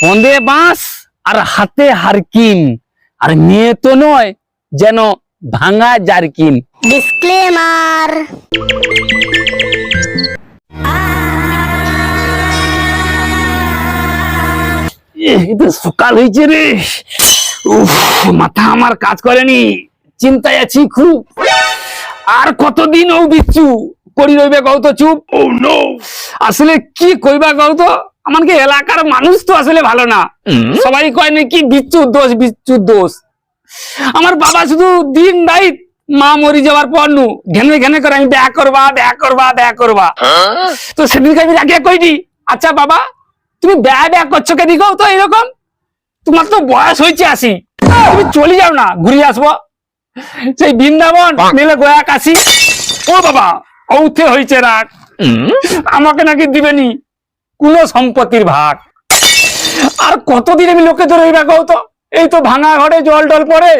ফন্দে বাঁশ আর হাতে হারকিন। আর মেয়ে তো নয় যেন ভাঙা জারকিন। ডিসক্লেমার এহ, এ তো সকাল হয়েছে রে। উফ মাথা আমার কাজ করেনি। চিন্তায় আছি খুব। আর কতদিন ও বিচ্ছু করি রইবে কও তো চুপ? ও নো আসলে কি কইবা কও তো? আমাকে এলাকার মানুষ তো আসলে ভালো না। সবাই কয় নাকি বিচ্ছুর দোষ বিচ্ছুর দোষ। আমার বাবা শুধু দিন রাইত মা মরি যাওয়ার পর নু ঘেনে ঘেনে করে আমি দেখা করবা দেখা করবা দেখা করবা। তো সেদিনকে আমি রাখিয়া কইনি আচ্ছা বাবা তুমি ব্যয় ব্যয় করছ কে দিকেও তো এরকম তোমার তো বয়স হয়েছে আসি তুমি চলে যাও না ঘুরে আসব। সেই বৃন্দাবন নিলে গয়া কাশি ও বাবা ঔথে হয়েছে রাগ। আমাকে নাকি দিবেনি। কোন সম্পত্তির ভাগ। আর কতদিন আমি লোকে ধরে রাখো তো এই তো ভাঙা ঘরে জল টল পড়ে।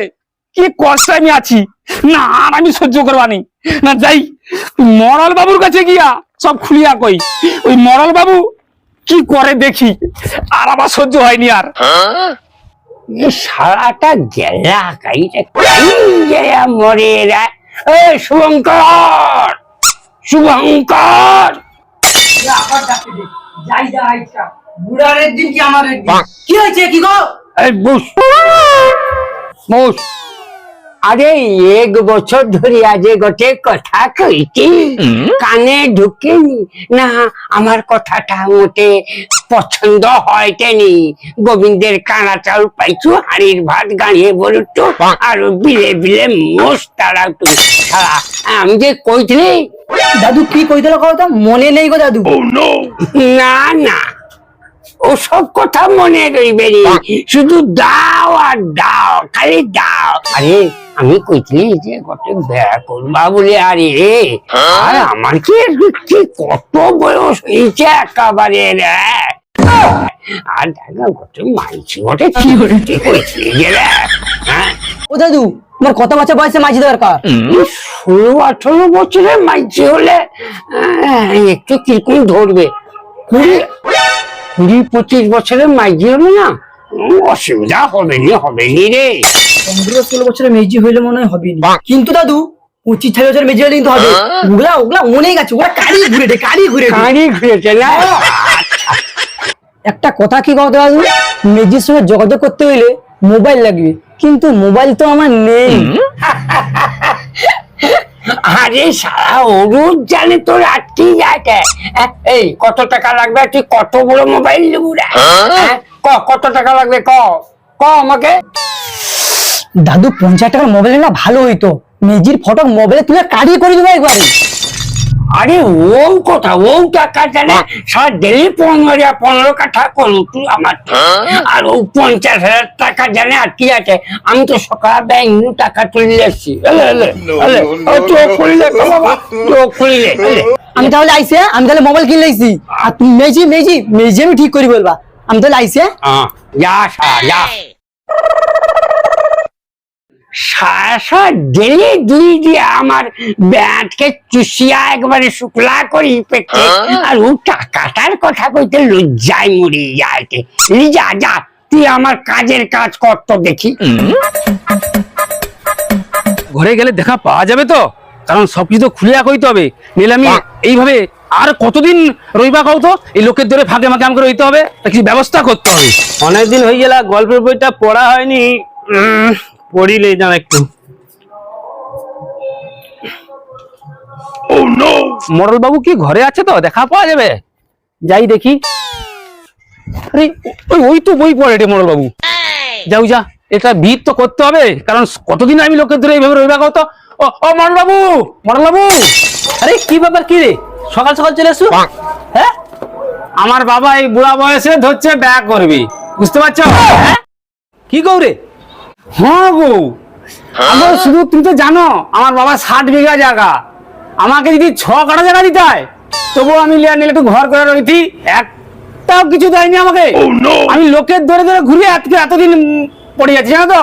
কি কষ্ট আমি আছি। না আর আমি সহ্য করবানি না যাই মরাল বাবুর কাছে গিয়া সব খুলিয়া কই। ওই মরাল বাবু কি করে দেখি? আর আমার সহ্য হয়নি আর। সারাটা গেলা কাইটা মরে রা। এ শুভঙ্কর! শুভঙ্কর! যাই যাই বুড়ারের দিন কি আমার কি হয়েছে কি গো? এই বুস। বুস। আরে এক বছর ধরে আজ গোটে কথা কইছি কানে ঢুকেনি না। আমার কথাটা মোটে পছন্দ হয়তেনি গোবিন্দের কাঁড়া চাউল পাইছু হাড়ির ভাত গাড়িয়ে বলতো আর বিলে বিলে মোষ তুই ছাড়া আমি যে কইছিলি দাদু কি কইতে কথা মনে নেই গো দাদু। না না। ওসব কথা মনে রইবে শুধু দাও আর দাও খালি দাও। আরে আমি কইছিলি যে কত বেড়া করবা বলে আরে রে আর আমার কি কি কত বয়স হয়েছে একেবারে রে? আর দেখা কত মাইছি ওটা কি কইছিলি যে রে? হ্যাঁ? ও দাদু তোমার কত বছর বয়সে মাঝি দরকার ষোলো আঠারো বছরের মাইছি হলে আহ, একটু কীরকম ধরবে। কুড়ি কুড়ি পঁচিশ বছরের মাইজি হলে না অসুবিধা হবে নি হবে নি রে। পনেরো ষোলো বছরের মেজি হইলে মনে হয় হবে না। কিন্তু দাদু পঁচিশ ছাব্বিশ বছর মেজি হলে কিন্তু হবে ওগুলা ওগুলা মনে গেছে ওরা কারি ঘুরে দে কারি ঘুরে দে। গাড়ি ঘুরেছে একটা কথা কি কথা দাদু মেজির সঙ্গে যোগাযোগ করতে হইলে মোবাইল লাগবে কিন্তু মোবাইল তো আমার নেই। আরে সারা অরুদ জানে তোর আটকে যাচ্ছে এই কত টাকা লাগবে? তুই কত বড় মোবাইল নেবু হ্যাঁ? ক কত টাকা লাগবে? ক ক আমাকে? দাদু পঞ্চাশ টাকার মোবাইল না ভালো হইতো। মেজির ফটো মোবাইলে তুলে কারিয়ে করে দেবো একবারে। আরে ও কথা ও টাকা জানে। সারা ডেলি পনেরো পনেরো কাঠা করু তুই আমার। আর ও পঞ্চাশ হাজার টাকা জানে আর কি আছে। আমি তো সকাল ব্যাংক টাকা তুলে এসছি। চোখ খুলিলে চোখ খুলিলে আমি তাহলে আইসে আমি তাহলে মোবাইল কিনে লাইছি আর তুমি মেজি মেজি মেজি আমি ঠিক করি বলবা। আমি তাহলে আইসে। যা যা। ডেলি দিয়ে আমার ব্যাটকে চুষিয়া একবারে শুকলা করি পেটে। আর ও টাকাটার কথা কইতে লজ্জায় মরি যাইতে। যা যা তুই আমার কাজের কাজ কর তো দেখি। ঘরে গেলে দেখা পাওয়া যাবে তো? কারণ সবকিছু তো খুলিয়া কইতে হবে। নিলে আমি এইভাবে আর কতদিন রইবা কও তো? এই লোকের ধরে ফাঁকে মাকে আমাকে রইতে হবে। কিছু ব্যবস্থা করতে হবে। অনেকদিন হয়ে গেল গল্পের বইটা পড়া হয়নি। পড়িলে যাও একটু। মরল বাবু কি ঘরে আছে তো? দেখা পাওয়া যাবে? যাই দেখি। আরে ওই- ওই তো বই পড়ে রে মরল বাবু যাও যা এটা ভিত তো করতে হবে কারণ কতদিন আমি লোকের ধরে এইভাবে রইবা কত ও ও মরল বাবু মরল বাবু আরে কি ব্যাপার কি রে? সকাল সকাল চলে এসো। হ্যাঁ? আমার বাবা এই বুড়া বয়সে ধরছে ব্যাগ করবি। বুঝতে পারছ? হ্যাঁ? কি গৌরে হ্যাঁ গো। আমার শুধু তুমি তো জানো আমার বাবা ষাট বিঘা জায়গা। আমাকে যদি ছ কাটা জায়গা দিতে হয় তবুও আমি লিয়া নিলে একটু ঘর করে রইতি একটাও কিছু দেয়নি আমাকে। আমি লোকের ধরে ধরে ঘুরে আজকে এতদিন পড়ে যাচ্ছি জানো তো?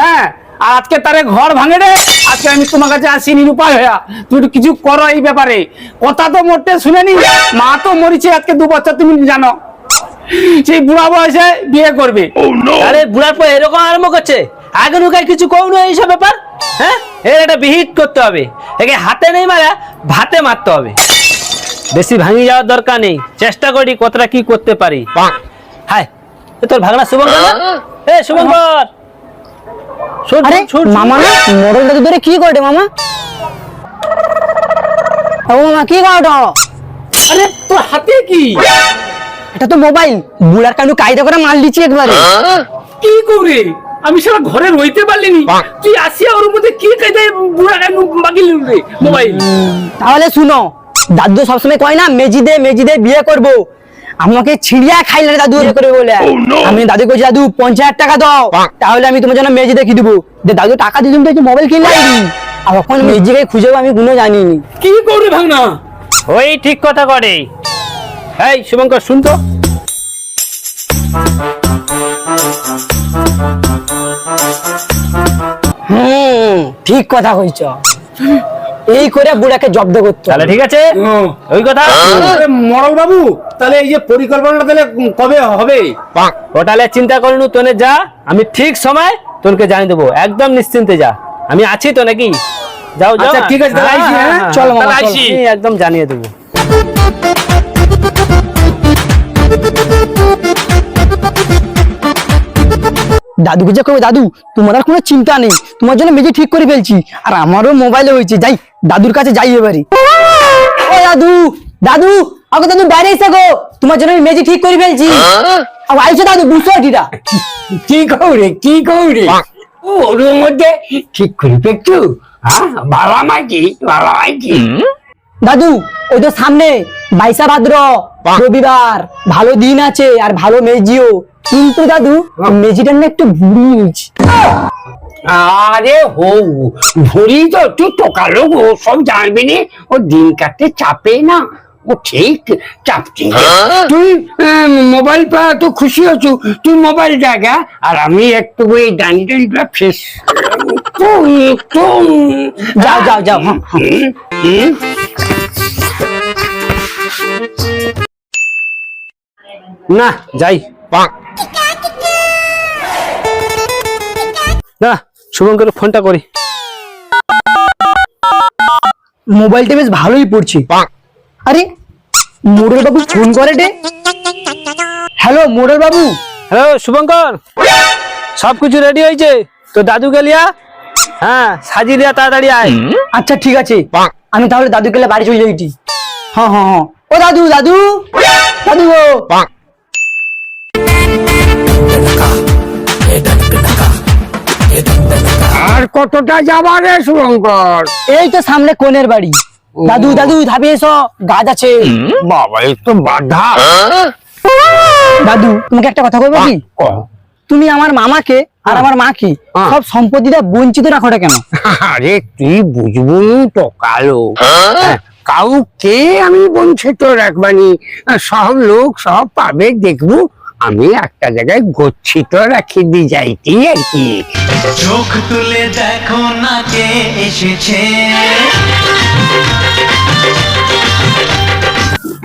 হ্যাঁ আর আজকে তারে ঘর ভাঙে রে আজকে আমি তোমার কাছে আসি নিরুপায় হইয়া। তুমি একটু কিছু করো এই ব্যাপারে। কথা তো মোটে শুনেনি মা তো মরিছে আজকে দু বছর তুমি জানো। সেই বুড়া বয়সে বিয়ে করবে। আরে বুড়ার পর এরকম আরম্ভ করছে? আগে নুকার কিছু কম না এইসব ব্যাপার? হ্যাঁ? এর একটা বিহিত করতে হবে। একে হাতে নেই মারা ভাতে মারতে হবে। বেশি ভাঙি যাওয়ার দরকার নেই। চেষ্টা করি কতটা কি করতে পারি। হায় এ তোর ভাগনা শুভঙ্কর? এ শুভঙ্কর! আরে মামা না মোড়ল দাদু ধরে কি করে মামা? ও মামা কি করো আরে তোর হাতে কি? এটা তো মোবাইল। বুড়ার কানু কায়দা করে মাল দিচ্ছি একবারে। কি করে? আমি সারা ঘরে রইতে পারলিনি। তুই আসিয়া ওর মধ্যে কি কায়দায় বুড়া কেন বাগিল রে মোবাইল। তাহলে শুনো দাদু সবসময় কয় না মেজি দে মেজি দে বিয়ে করব। আমাকে ছিড়িয়া খাইলে দাদু বিয়ে করবে বলে। আমি দাদু কইছি দাদু পঞ্চাশ হাজার টাকা দাও। তাহলে আমি তোমার জন্য মেজি দেখি দেবো। যে দাদু টাকা দিয়ে তুমি মোবাইল কিনলে। আইনি আর কখন মেজিকে খুঁজেও আমি কোনো জানিনি কি করবে ভাঙনা? ওই ঠিক কথা করে এই শুভঙ্কর শুন তো। হুম ঠিক কথা কইছ। এই করে বুড়াকে জব্দ করতে তাহলে ঠিক আছে? ওই কথা? মরল বাবু তাহলে এই যে পরিকল্পনাটা তাহলে কবে হবে? হোটেলে চিন্তা করিনু তোনে যা আমি ঠিক সময় তোকে জানিয়ে দেবো। একদম নিশ্চিন্তে যা। আমি আছি তো নাকি? যাও যাও। আচ্ছা, ঠিক আছে, তাহলে আইসি, হ্যাঁ? চলো মামা। আইসি। একদম জানিয়ে দেবো। দাদুকে যে কবে দাদু তোমার আর কোনো চিন্তা নেই তোমার জন্য মেজি ঠিক করে ফেলছি আর আমারও মোবাইলে হয়েছে যাই দাদুর কাছে যাই এবারে। ও দাদু দাদু আগে দাদু বাইরে এসে গো তোমার জন্য আমি মেজি ঠিক করে ফেলছি। আর আইসো দাদু বুঝছ কিটা? কি কৌরে কি কৌরে ও ওর মধ্যে ঠিক করে একটু হ্যাঁ বাবা মাইকি বাবা মাইকি দাদু ওই তো সামনে বাইশা ভাদ্র রবিবার ভালো দিন আছে আর ভালো মেজিও কিন্তু দাদু মেজিটা না একটু ভুড়ি হয়েছে। আরে হো ভুড়ি তো একটু টোকালো গো সব জানবি নে ও দিন কাটতে চাপে না। ও ঠিক চাপছে। তুই আহ, মোবাইল পা তো খুশি হচ্ছু তুই মোবাইল জায়গা আর আমি একটু ওই ডানি ডানিটা ফ্রেশ একটু একটু যাও যাও যাও। হ্যাঁ হুম, হুম। না যাই। না শুভঙ্কর ফোনটা করি। মোবাইলটা বেশ ভালোই পড়ছে। আরে মোড়ল বাবু ফোন করে রে। হ্যালো মোড়ল বাবু। হ্যালো শুভঙ্কর। সব কিছু রেডি হয়েছে? তো দাদু গেলিয়া হ্যাঁ সাজিয়ে দিয়া তাড়াতাড়ি আয়। আচ্ছা ঠিক আছে। আমি তাহলে দাদু গেলে বাড়ি চলে যাইছি হ্যাঁ হ্যাঁ হ্যাঁ। ও দাদু দাদু। দাদু গো। আর কতটা যাবা রে শুভঙ্কর এই তো সামনে কোনের বাড়ি। দাদু দাদু ধাবি এসো গাছ আছে। বাবা বাধা। দাদু তোমাকে একটা কথা বলব কি? তুমি আমার মামাকে আর আমার মাকে হ্যাঁ। সব সম্পত্তিটা বঞ্চিত রাখোটা কেন? আরে তুই বুঝব তো কালো। হ্যাঁ, কাউকে আমি বঞ্চিত রাখবানি। সব লোক সব পাবে দেখব। আমি একটা জায়গায় গচ্ছিত রাখি দি যাইতি আর কি। চোখ তুলে দেখো না কে এসেছে।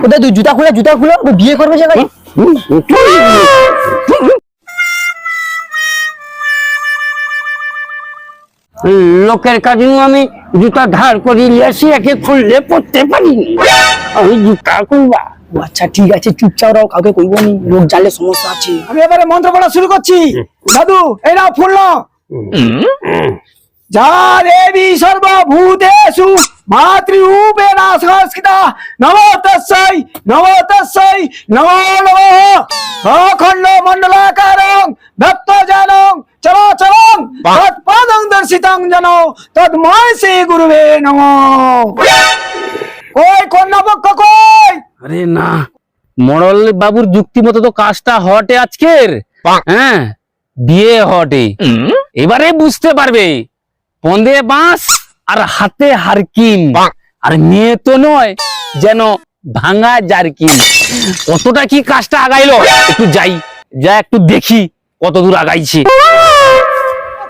ও দাদু জুতা খুলে জুতা খুলো ও বিয়ে করবে গাড়ি লোকের কাজেও আমি জুতা ধার করি লেসি একে খুললে পড়তে পারিনি। আমি জুতা খুলবা। ও আচ্ছা ঠিক আছে চুপচাপ রাও কাউকে কইবো নি লোক জানলে সমস্যা আছে। আমি এবারে মন্ত্র পড়া শুরু করছি। দাদু এই নাও ফুল নাও। যা দেবী সর্বভূতেষু মাতৃরূপেণ সংস্কৃতা নমো তস্যৈ নমো তস্যৈ নমো নমঃ। অখণ্ড মণ্ডলাকারং ভক্ত জানং চলাচলং তৎপাদং দর্শিতং জন তদ্ময় শ্রী গুরুবে নমঃ। কই কন্যা পক্ষ কই আরে না। মরল বাবুর যুক্তি মতো তো কাজটা হটে আজকের। হ্যাঁ বিয়ে হটে। এবারে বুঝতে পারবে। পন্দে বাঁশ আর হাতে হারকিন। আর মেয়ে তো নয় যেন ভাঙা জারকিন। কতটা কি কাজটা আগাইলো? একটু যাই যা একটু দেখি কত দূর আগাইছে।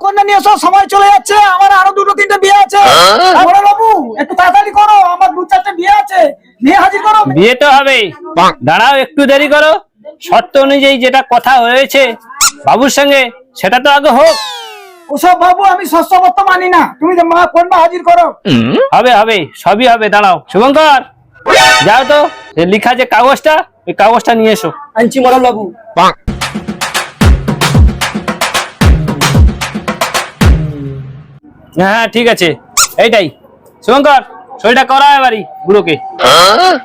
কন্যা নিয়ে এসো সময় চলে যাচ্ছে আমার আরও দুটো তিনটে বিয়ে আছে। বড় বাবু একটু তাড়াতাড়ি করো আমার দু চারটে বিয়ে আছে বিয়ে হাজির করো। বিয়ে তো হবে দাঁড়াও একটু দেরি করো। শর্ত অনুযায়ী যেটা কথা হয়েছে বাবুর সঙ্গে সেটা তো আগে হোক। ওসব বাবু আমি শস্যবত্ত মানি না। তুমি যে মা কোন মা হাজির করো। হবে হবে সবই হবে দাঁড়াও। শুভঙ্কর যাও তো যে লিখা যে কাগজটা ওই কাগজটা নিয়ে এসো। আনছি মরল বাবু হ্যাঁ ঠিক আছে। এইটাই। শুভঙ্কর সইটা করা এবারই বুড়োকে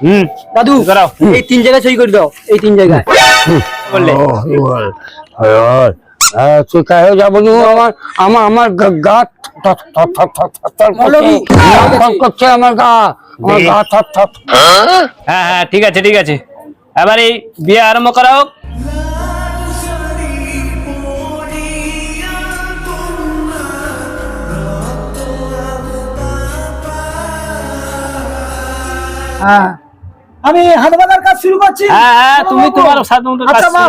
হুম দাদু করাও। এই তিন জায়গায় সই করে দাও এই তিন জায়গায়। বললে। তুই কাহে যাব আমার আমার আমার গা- করছে আমার গা আমার গা থর থর হ্যাঁ হ্যাঁ ঠিক আছে ঠিক আছে। এবার এই বিয়ে আরম্ভ করা হোক। হ্যাঁ। আমি হাত কাজ শুরু করছি। হ্যাঁ হ্যাঁ তুমি তোমার কাজ আচ্ছা মা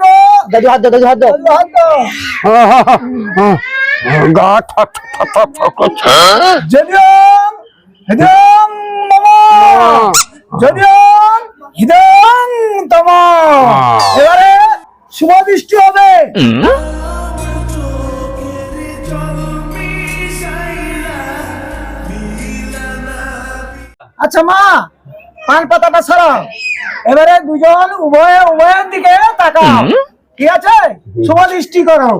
তো। দাদু হাত দাও দাদু হাত দাও। দাদু, হাত দাও। গা থর করছে যদিয়ং হৃদয়ং মম তম এবারে শুভ দৃষ্টি হবে। আচ্ছা মা পান পাতাটা সরাও এবারে দুজন উভয়ে উভয়ের দিকে তাকাও। ঠিক আছে? শুভ দৃষ্টি করো।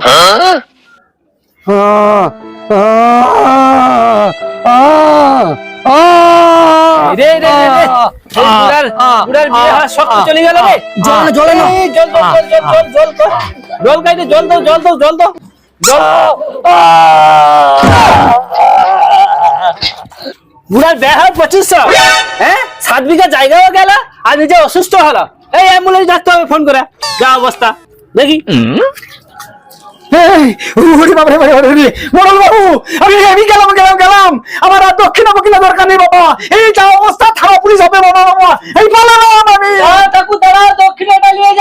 রে জল জলে জল দাও, জল জল জল জল জল জল খাইতে জল দাও জল দাও জল দাও জল দাও। বুড়ার বিয়ে হওয়ার পঁচিশশো হ্যাঁ? সাত বিঘা জায়গাও গেল আর নিজে অসুস্থ হলো। এই অ্যাম্বুলেন্স ডাকতে হবে ফোন করে। যা অবস্থা। দেখি। বাবু আমি আমি গেলাম গেলাম গেলাম। আমার আর দক্ষিণা দরকার নেই বাবা। এই যা অবস্থা থানা পুলিশ হবে বাবা বাবা। এই আমি কাকু দক্ষিণাটা নিয়ে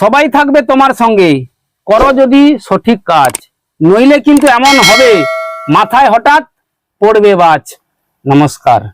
সবাই থাকবে তোমার সঙ্গে। করো যদি সঠিক কাজ। নইলে কিন্তু এমন হবে মাথায় হঠাৎ পড়বে বাজ। नमस्कार।